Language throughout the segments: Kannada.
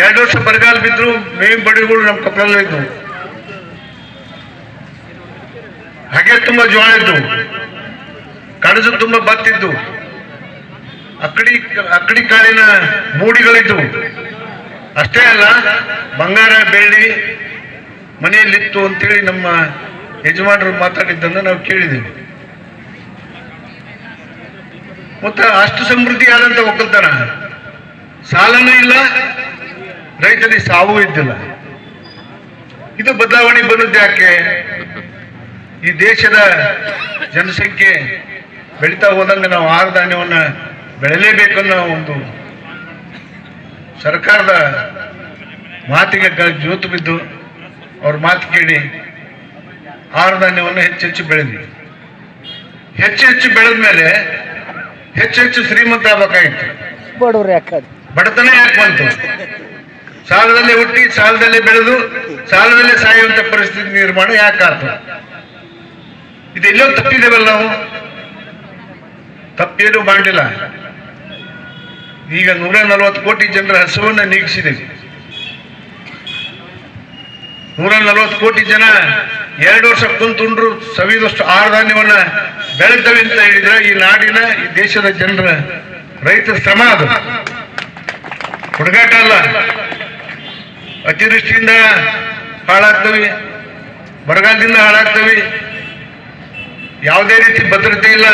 ಎರಡು ವರ್ಷ ಬರಗಾಲ ಬಿದ್ರು ಮೇವಿನ ಬಡಿಗಳು ನಮ್ಮ ಕಪ್ಪಲಲ್ಲ ಇದ್ವು. ಹಾಗೆ ತುಂಬಾ ಜೋಳ ಇದ್ದು ಕಡಜು ತುಂಬಾ ಬತ್ತಿದ್ದು. ಅಕ್ಕಡಿ ಅಕ್ಕಡಿ ಕಾಳಿನ ಮೂಡಿಗಳಿದ್ವು. ಅಷ್ಟೇ ಅಲ್ಲ, ಬಂಗಾರ, ಬೆಳ್ಳಿ ಮನೆಯಲ್ಲಿತ್ತು ಅಂತೇಳಿ ನಮ್ಮ ಯಜಮಾನರು ಮಾತಾಡಿದ್ದನ್ನು ನಾವು ಕೇಳಿದ್ದೀವಿ ಮತ್ತೆ ಅಷ್ಟು ಸಮೃದ್ಧಿ ಆದಂತ ಒಕ್ಕಲ್ತನ. ಸಾಲನೂ ಇಲ್ಲ ರೈತನಿಗೆ ಸಾವು ಇದ್ದಿಲ್ಲ. ಇದು ಬದಲಾವಣೆ ಬಂದದ್ದು ಯಾಕೆ? ಈ ದೇಶದ ಜನಸಂಖ್ಯೆ ಬೆಳೀತಾ ಹೋದಂಗೆ ನಾವು ಆಹಾರ ಧಾನ್ಯವನ್ನ ಬೆಳೆಯಲೇಬೇಕನ್ನೋ ಒಂದು ಸರ್ಕಾರದ ಮಾತಿಗೆ ಜೋತು ಬಿದ್ದು ಅವ್ರ ಮಾತು ಕೇಳಿ ಆಹಾರ ಧಾನ್ಯವನ್ನು ಹೆಚ್ಚು ಹೆಚ್ಚು ಬೆಳೆದ್ವಿ. ಹೆಚ್ಚು ಹೆಚ್ಚು ಬೆಳೆದ ಮೇಲೆ ಹೆಚ್ಚು ಹೆಚ್ಚು ಶ್ರೀಮಂತ ಆಗ್ಬೇಕಾಗಿತ್ತು. ಬಡವರು ಯಾಕೆ ಬಡತನ ಯಾಕೆ ಬಂತು? ಸಾಲದಲ್ಲೇ ಹುಟ್ಟಿ, ಸಾಲದಲ್ಲೇ ಬೆಳೆದು, ಸಾಲದಲ್ಲೇ ಸಾಯುವಂತ ಪರಿಸ್ಥಿತಿ ನಿರ್ಮಾಣ ಯಾಕಾತು ಇದೆಲ್ಲೋ ತಪ್ಪಿದ್ದೇವಲ್ಲ ನಾವು? ತಪ್ಪೇನು ಮಾಡಲಿಲ್ಲ. ಈಗ ನೂರ ನಲವತ್ತು ಕೋಟಿ ಜನರ ಹಸುವನ್ನ ನೀಗಿಸಿದೆ ನೂರ ನಲವತ್ತು ಕೋಟಿ ಜನ ಎರಡು ವರ್ಷ ಕುಂತುಂಡ್ರು, ಸವಿದಷ್ಟು ಆಹಾರ ಧಾನ್ಯವನ್ನ ಬೆಳೆತವೆ ಅಂತ ಹೇಳಿದ್ರೆ ಈ ನಾಡಿನ, ಈ ದೇಶದ ಜನರ ರೈತ ಶ್ರಮ ಅದು. ಹುಡುಗಾಟ ಅಲ್ಲ. ಅತಿವೃಷ್ಟಿಯಿಂದ ಹಾಳಾಗ್ತವೆ, ಬರಗಾಲದಿಂದ ಹಾಳಾಗ್ತವೆ. ಯಾವುದೇ ರೀತಿ ಭದ್ರತೆ ಇಲ್ಲ.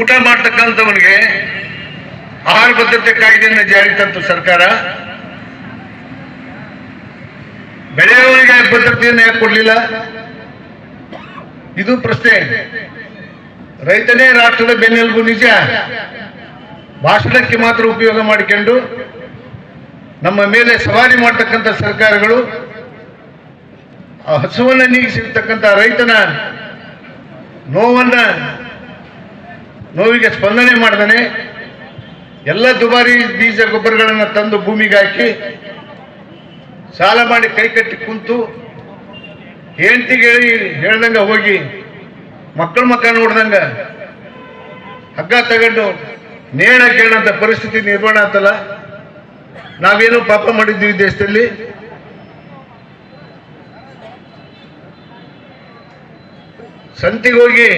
ಊಟ ಮಾಡ್ತಕ್ಕಂಥವನಿಗೆ ಆಹಾರ ಭದ್ರತೆ ಕಾಯ್ದೆಯನ್ನು ಜಾರಿ ತಂತು ಸರ್ಕಾರ. ಬೆಳೆಯವರಿಗೆ ಭದ್ರತೆಯನ್ನು ಯಾಕೆ ಕೊಡಲಿಲ್ಲ? ಇದು ಪ್ರಶ್ನೆ. ರೈತನೇ ರಾಷ್ಟ್ರದ ಬೆನ್ನೆಲುಬು ನಿಜ. ಭಾಷಣಕ್ಕೆ ಮಾತ್ರ ಉಪಯೋಗ ಮಾಡಿಕೊಂಡು ನಮ್ಮ ಮೇಲೆ ಸವಾರಿ ಮಾಡ್ತಕ್ಕಂಥ ಸರ್ಕಾರಗಳು, ಆ ಹಸುವನ್ನ ನೀಗಿಸಿರ್ತಕ್ಕಂಥ ರೈತನ ನೋವನ್ನ, ನೋವಿಗೆ ಸ್ಪಂದನೆ ಮಾಡ್ದಾನೆ, ಎಲ್ಲ ದುಬಾರಿ ಬೀಜ ಗೊಬ್ಬರಗಳನ್ನು ತಂದು ಭೂಮಿಗೆ ಹಾಕಿ ಸಾಲ ಮಾಡಿ ಕೈ ಕಟ್ಟಿ ಕುಂತು ಹೆಂಡತಿಗೆ ಹೇಳಿ ಹೇಳ್ದಂಗ ಹೋಗಿ, ಮಕ್ಕಳ ಮಕ್ಕಳ ನೋಡ್ದಂಗ ಹಗ್ಗ ತಗೊಂಡು ನೇಣ ಕೇಳಂತ ಪರಿಸ್ಥಿತಿ ನಿರ್ಮಾಣ ಆತಲ್ಲ ನಾವೇನು ಪಾಪ ಮಾಡಿದ್ವಿ ದೇಶದಲ್ಲಿ. ಸಂತಿಗೆ ಹೋಗಿ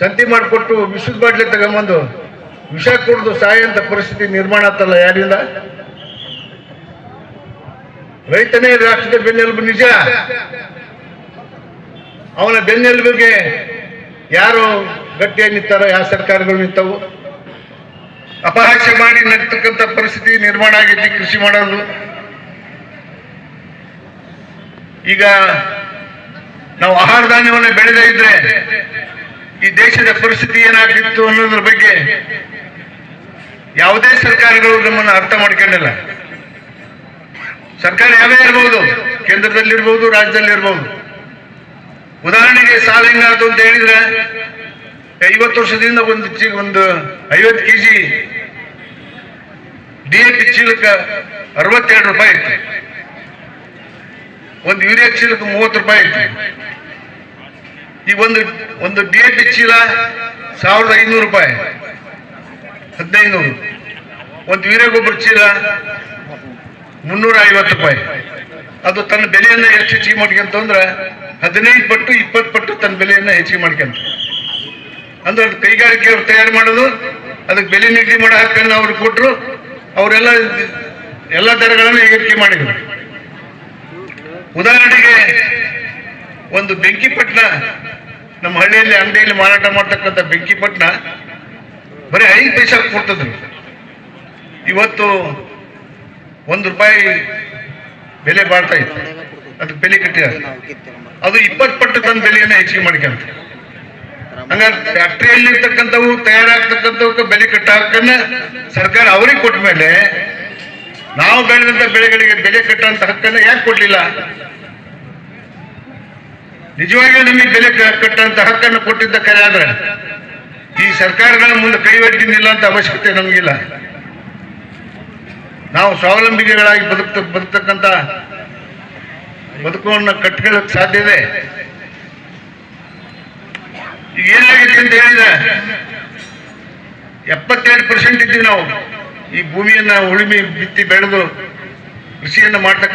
ಸಂತಿ ಮಾಡಿಕೊಟ್ಟು ವಿಷದ ಬಾಟ್ಲಿ ತಗೊಂಬಂದು ವಿಷ ಕುಡಿದು ಸಾಯಂತ ಪರಿಸ್ಥಿತಿ ನಿರ್ಮಾಣ ಆತಲ್ಲ ಯಾರಿಂದ? ರೈತನೇ ರಾಷ್ಟ್ರದ ಬೆನ್ನೆಲುಬು ನಿಜ. ಅವನ ಬೆನ್ನೆಲುಬಿಗೆ ಯಾರು ಗಟ್ಟಿಯಾಗಿ ನಿಂತಾರೋ, ಯಾವ ಸರ್ಕಾರಗಳು ನಿಂತವು? ಅಪಹಾಸ್ಯ ಮಾಡಿ ನಡ್ತಕ್ಕಂಥ ನಿರ್ಮಾಣ ಆಗೈತಿ ಕೃಷಿ ಮಾಡೋದು. ಈಗ ನಾವು ಆಹಾರ ಧಾನ್ಯವನ್ನು ಬೆಳೆದೇ ಇದ್ರೆ ಈ ದೇಶದ ಪರಿಸ್ಥಿತಿ ಏನಾಗ್ತಿತ್ತು ಅನ್ನೋದ್ರ ಬಗ್ಗೆ ಯಾವುದೇ ಸರ್ಕಾರಗಳು ನಮ್ಮನ್ನು ಅರ್ಥ ಮಾಡ್ಕೊಂಡಿಲ್ಲ. ಸರ್ಕಾರ ಯಾವೇ ಇರಬಹುದು ಕೇಂದ್ರದಲ್ಲಿರ್ಬಹುದು ರಾಜ್ಯದಲ್ಲಿರ್ಬಹುದು ಉದಾಹರಣೆಗೆ ಸಾಲ ಹೆಂಗಾಯ್ತು ಅಂತ ಹೇಳಿದ್ರೆ ಐವತ್ತು ವರ್ಷದಿಂದ ಒಂದು ಒಂದು ಐವತ್ತು ಕೆಜಿ ಡಿ ಎ ಪಿ ಚೀಲಕ್ಕೆ ಅರವತ್ತೆರಡು ರೂಪಾಯಿ ಇತ್ತು ಒಂದು ಯೂರಿಯಾ ಚೀಲಕ್ಕೆ ಮೂವತ್ತು ರೂಪಾಯಿ ಇತ್ತು ಈ ಒಂದು ಒಂದು ಡಿ ಚೀಲ ಸಾವಿರದ ಐನೂರು ರೂಪಾಯಿ ಹದಿನೈನೂರು ಒಂದು ಯೂರಿಯಾ ಗೊಬ್ಬರ ಚೀಲ ಮುನ್ನೂರ ಐವತ್ತು ರೂಪಾಯಿ. ಅದು ತನ್ನ ಬೆಲೆಯನ್ನ ಎಷ್ಟು ಹೆಚ್ಚಿಗೆ ಮಾಡ್ಕೊಂತ ಅಂದ್ರೆ ಹದಿನೈದು ಪಟ್ಟು ಇಪ್ಪತ್ತು ಪಟ್ಟು ತನ್ನ ಬೆಲೆಯನ್ನ ಹೆಚ್ಚಿಗೆ ಮಾಡ್ಕೊಂತ ಅಂದ್ರೆ ಅದು ಕೈಗಾರಿಕೆಯವ್ರು ತಯಾರು ಮಾಡೋದು, ಅದಕ್ಕೆ ಬೆಲೆ ನಿಗದಿ ಮಾಡೋ ಹಕ್ಕನ್ನು ಅವ್ರು ಕೊಟ್ಟರು ಅವರೆಲ್ಲ ಎಲ್ಲ ದರಗಳನ್ನು ಏರಿಕೆ ಮಾಡಿದ್ರು. ಉದಾಹರಣೆಗೆ ಒಂದು ಬೆಂಕಿಪಟ್ಟಣ ನಮ್ಮ ಹಳ್ಳಿಯಲ್ಲಿ ಅಂಗಡಿಯಲ್ಲಿ ಮಾರಾಟ ಮಾಡ್ತಕ್ಕಂಥ ಬೆಂಕಿಪಟ್ಟಣ ಬರೀ ಐದು ಪೈಸಾ ಕೊಡ್ತದ್ರು. ಇವತ್ತು ಒಂದು ರೂಪಾಯಿ ಬೆಲೆ ಬಾಳ್ತಾ ಇತ್ತು. ಅದಕ್ಕೆ ಬೆಲೆ ಕಟ್ಟಿದ್ದಾರೆ ಅದು ಇಪ್ಪತ್ತು ಪಟ್ಟು ತನ್ನ ಬೆಲೆಯನ್ನು ಹೆಚ್ಚಿಗೆ ಮಾಡ್ಕೊಂತ ಹಂಗಾರೆ ಫ್ಯಾಕ್ಟ್ರಿಯಲ್ಲಿ ಇರ್ತಕ್ಕಂಥವು ತಯಾರಾಗ್ತಕ್ಕಂಥವಕ್ಕೆ ಬೆಲೆ ಕಟ್ಟ ಸರ್ಕಾರ ಅವ್ರಿಗೆ ಕೊಟ್ಟ ಮೇಲೆ ನಾವು ಬೆಳೆದಂತ ಬೆಳೆಗಳಿಗೆ ಬೆಲೆ ಕಟ್ಟುವಂತ ಹಕ್ಕನ್ನ ಯಾಕೆ ಕೊಡ್ಲಿಲ್ಲ? ನಿಜವಾಗಿಯೂ ನಮಗೆ ಬೆಲೆ ಕಟ್ಟುವಂತ ಹಕ್ಕನ್ನು ಕೊಟ್ಟಿದ್ದ ಕರೆ ಆದ್ರೆ ಈ ಸರ್ಕಾರಗಳ ಮುಂದೆ ಕೈ ಅಂತ ಅವಶ್ಯಕತೆ ನಮಗಿಲ್ಲ. ನಾವು ಸ್ವಾವಲಂಬಿಗಳಾಗಿ ಬದುಕ ಬದುಕ್ತಕ್ಕಂಥ ಬದುಕುವನ್ನ ಕಟ್ಕೊಳ್ಳಕ್ ಸಾಧ್ಯ ಏನಾಗಿದೆ ಅಂತ ಹೇಳಿದ್ರೆ ಎಪ್ಪತ್ತೆರಡು ಪರ್ಸೆಂಟ್ ಇದ್ದೀವಿ ನಾವು. ಈ ಭೂಮಿಯನ್ನ ಉಳುಮೆ ಬಿತ್ತಿ ಬೆಳೆದು ಕೃಷಿಯನ್ನು ಮಾಡ್ತಕ್ಕ